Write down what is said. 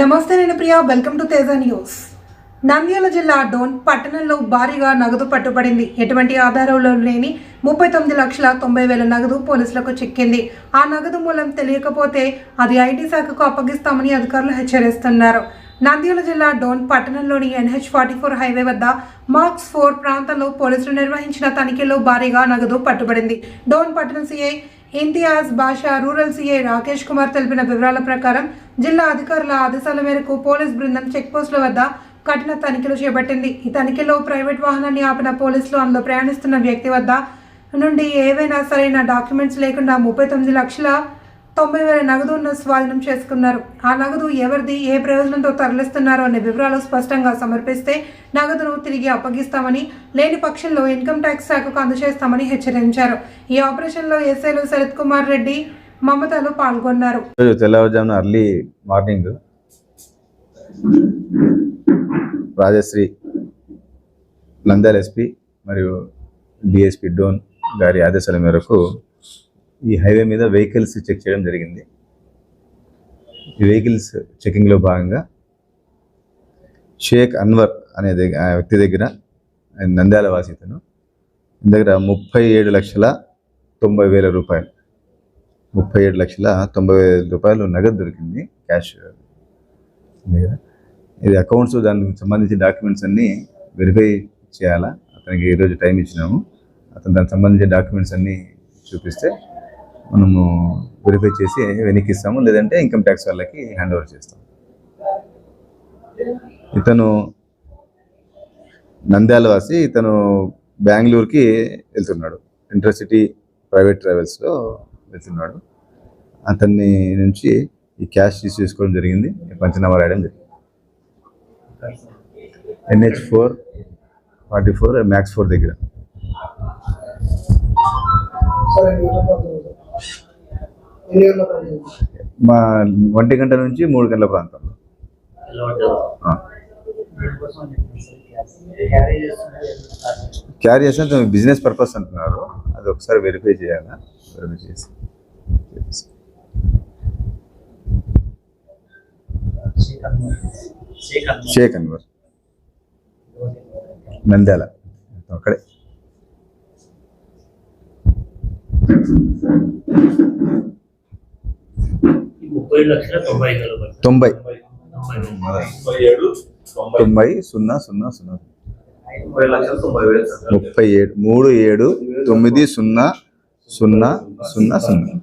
నమస్తే నేను Priya welcome to Teja news Nandyala జిల్లా డోన్ పట్టణంలో భారీగా నగదు పట్టుబడింది. ఎటువంటి ఆధారాలు లేని ముప్పై తొమ్మిది లక్షల తొంభై వేల నగదు పోలీసులకు చిక్కింది. ఆ నగదు మూలం తెలియకపోతే అది ఐటీ శాఖకు అప్పగిస్తామని అధికారులు హెచ్చరిస్తున్నారు. నంద్యాల జిల్లా డోన్ పట్టణంలోని ఎన్హెచ్ ఫార్టీ ఫోర్ హైవే వద్ద మార్క్స్ ఫోర్ ప్రాంతంలో పోలీసులు నిర్వహించిన తనిఖీలో భారీగా నగదు పట్టుబడింది. డోన్ పట్టణ CI Imtiaz Basha rural CA Rakesh Kumar తెలిపిన వివరాల ప్రకారం జిల్లా అధికారుల ఆదేశాల మేరకు పోలీస్ బృందం చెక్పోస్టుల వద్ద కఠిన తనిఖీలు చేపట్టింది. ఈ తనిఖీలో ప్రైవేట్ వాహనాన్ని ఆపిన పోలీసులు అందులో ప్రయాణిస్తున్న వ్యక్తి వద్ద నుండి ఏవైనా సరైన డాక్యుమెంట్స్ లేకుండా ముప్పై తొమ్మిది లక్షల తొంభై వేల నగదును స్వాధీనం చేసుకున్నారు. ఆ నగదు ఎవరిది ఏ ప్రయోజనంతో తరలిస్తున్నారో అనే వివరాలు స్పష్టంగా సమర్పిస్తే నగదును తిరిగి అప్పగిస్తామని లేని పక్షంలో ఇన్కమ్ ట్యాక్స్ శాఖకు అందజేస్తామని హెచ్చరించారు. ఈ ఆపరేషన్లో ఎస్ఐలు శరత్ కుమార్ రెడ్డి మమతలు పాల్గొన్నారు. తెల్లవారుజామున early morning Rajasri Nandyala SP మరియు డిఎస్పి డోన్ గారి ఆదేశాల మేరకు ఈ హైవే మీద వెహికల్స్ చెక్ చేయడం జరిగింది. ఈ వెహికల్స్ చెకింగ్లో భాగంగా షేక్ అన్వర్ అనే ఆ వ్యక్తి దగ్గర నంద్యాల వాసితను దగ్గర ముప్పై ఏడు లక్షల తొంభై వేల రూపాయలు ముప్పై ఏడు లక్షల తొంభై వేల రూపాయలు నగదు దొరికింది క్యాష్ దగ్గర ఇది అకౌంట్స్ దానికి సంబంధించిన డాక్యుమెంట్స్ అన్నీ వెరిఫై చేయాలా? అతనికి ఈరోజు టైం ఇచ్చినాము. అతను దానికి సంబంధించిన డాక్యుమెంట్స్ అన్నీ చూపిస్తే మనము వెరిఫై చేసి వెనక్కి ఇస్తాము. లేదంటే ఇన్కమ్ ట్యాక్స్ వాళ్ళకి హ్యాండ్ ఓవర్ చేస్తాం ఇతను నంద్యాల వాసి ఇతను బెంగళూరుకి వెళ్తున్నాడు. ఇంటర్సిటీ ప్రైవేట్ ట్రావెల్స్లో వెళ్తున్నాడు. అతన్ని నుంచి ఈ క్యాష్ తీసుకోవడం జరిగింది. పంచనామా రాయడం జరిగింది. NH four forty four max four దగ్గర. మా ఒంటి గంట నుంచి మూడు గంటల ప్రాంతంలో. క్యారీ చేస్తే బిజినెస్ పర్పస్ అంటున్నారు. అది ఒకసారి వెరిఫై చేయాలా? వెరిఫై చేసి. షేక్ అన్వర్ నంద్యాల. అక్కడే. ముప్పై లక్షల తొంభై. తొంభై సున్నా సున్నా సున్నా. ముప్పై ఏడు మూడు ఏడు తొమ్మిది సున్నా సున్నా సున్నా సున్నా.